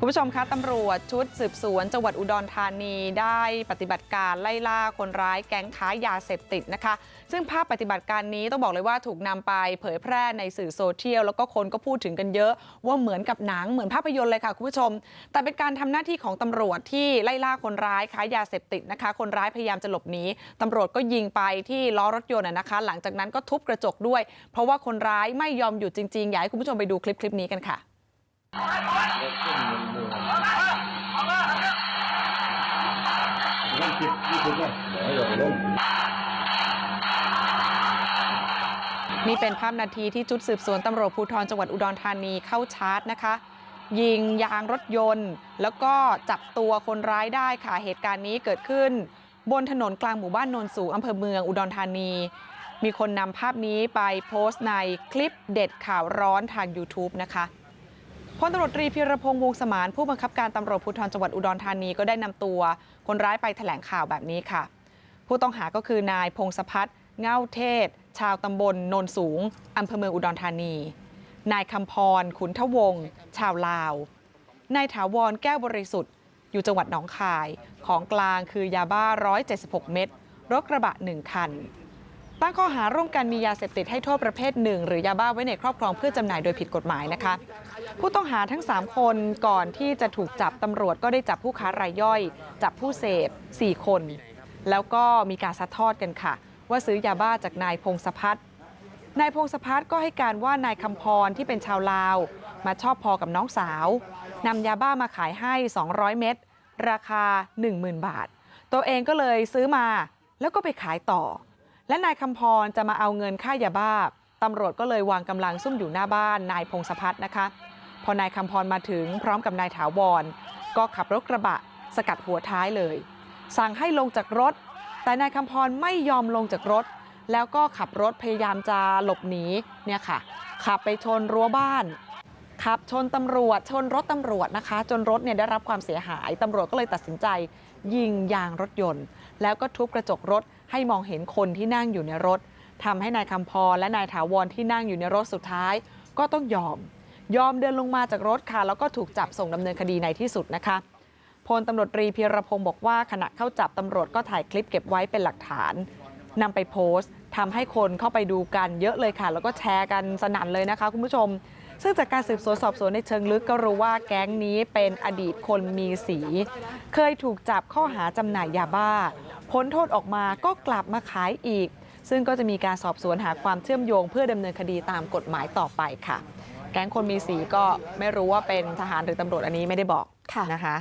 คุณผู้ชมคะตำรวจชุดสืบสวนจังหวัดอุดรธานีได้ปฏิบัติการไล่ล่าคนร้ายแก๊งค้ายาเสพติดนะคะ ซึ่งภาพปฏิบัติการนี้ต้องบอกเลยว่าถูกนำไปเผยแพร่ในสื่อโซเชียลแล้วก็คนก็พูดถึงกันเยอะ ว่าเหมือนกับหนังเหมือนภาพยนตร์เลยค่ะคุณผู้ชม แต่เป็นการทำหน้าที่ของตำรวจที่ไล่ล่าคนร้ายค้ายาเสพติดนะคะ คนร้ายพยายามจะหลบหนีตำรวจก็ยิงไปที่ล้อรถยนต์นะคะ หลังจากนั้นก็ทุบกระจกด้วย เพราะว่าคนร้ายไม่ยอมหยุดจริงๆอยากให้คุณผู้ชมไปดูคลิปคลิปนี้กันค่ะ นี่เป็นภาพนาทีที่ชุดสืบสวนตำรวจภูธรจังหวัดอุดรธานีเข้าชาร์จนะคะ ยิงยางรถยนต์ แล้วก็จับตัวคนร้ายได้ค่ะเหตุการณ์นี้เกิดขึ้น บนถนนกลางหมู่บ้านโนนสูงอำเภอเมืองอุดรธานี มีคนนำภาพนี้ไปโพสต์ในคลิปเด็ดข่าวร้อนทาง YouTube นะคะ พลตำรวจตรีพิรพงษ์วงสมานผู้บังคับการตำรวจภูธรจังหวัดอุดรธานีก็ได้นำตัว คนร้ายไปแถลงข่าวแบบนี้ค่ะ ผู้ต้องหาก็คือนายพงศพัฒน์เง่าเทศ ชาวตำบลโนนสูงอำเภอเมืองอุดรธานี นายคำพร ขุนทวงศ์ชาวลาว นายถาวรแก้วบริสุทธิ์ อยู่จังหวัดหนองคาย ของกลางคือยาบ้า 176 เม็ดรถกระบะ 1 คัน ตั้งข้อหาร่วมกันมียาเสพติดให้โทษประเภทหนึ่งหรือยาบ้าไว้ในครอบครองเพื่อจำหน่ายโดยผิดกฎหมายนะคะ ผู้ต้องหาทั้ง 3 คนก่อนที่จะถูกจับตำรวจก็ได้จับผู้ค้ารายย่อย จับผู้เสพ 4 คน แล้วก็มีการซัดทอดกันค่ะ ว่าซื้อยาบ้าจากนายพงศพัฒน์นายพงศพัฒน์ก็ให้การว่านายคำพรที่เป็นชาวลาว มาชอบพอกับน้องสาวนำยาบ้ามาขายให้ 200 เม็ดราคา 10,000 บาท ตัวเองก็เลยซื้อมาแล้วก็ไปขายต่อ และนายคำพรจะมาเอาเงินค่ายาบ้าตำรวจก็เลยวางกำลังซุ่มอยู่หน้าบ้านนายพงศพัฒน์นะคะพอนายคำพรมาถึงพร้อมกับนายถาวรก็ขับรถกระบะสกัดหัวท้ายเลย สั่งให้ลงจากรถ แต่นายคำพรไม่ยอมลงจากรถ แล้วก็ขับรถพยายามจะหลบหนีเนี่ยค่ะ ขับไปชนรั้วบ้าน ขับชนตำรวจชนรถตำรวจนะคะ จนรถเนี่ยได้รับความเสียหายตำรวจก็เลยตัดสินใจ ยิงยางรถยนต์ แล้วก็ทุบกระจกรถ ให้มองเห็นคนที่นั่งอยู่ในรถทำให้นายคำพรและนายถาวรที่นั่งอยู่ในรถสุดท้าย ก็ต้องยอม ยอมเดินลงมาจากรถค่ะ แล้วก็ถูกจับส่งดำเนินคดีในที่สุดนะคะพลตำรวจตรีพีรพงศ์บอกว่าขณะเข้าจับตำรวจก็ถ่ายคลิปเก็บไว้เป็นหลักฐานนำไปโพสต์ทำให้คนเข้าไปดูกันเยอะเลยค่ะ แล้วก็แชร์กันสนั่นเลยนะคะ คุณผู้ชม ซึ่งจากการสืบสวนสอบสวนในเชิงลึกก็รู้ว่าแก๊งนี้เป็นอดีตคนมีสี เคยถูกจับข้อหาจำหน่ายยาบ้า พ้นโทษออกมาก็กลับมาขายอีก ซึ่งก็จะมีการสอบสวนหาความเชื่อมโยง เพื่อดำเนินคดีตามกฎหมายต่อไปค่ะ แก๊งคนมีสีก็ไม่รู้ว่าเป็นทหารหรือตำรวจอันนี้ไม่ได้บอกะนะคะ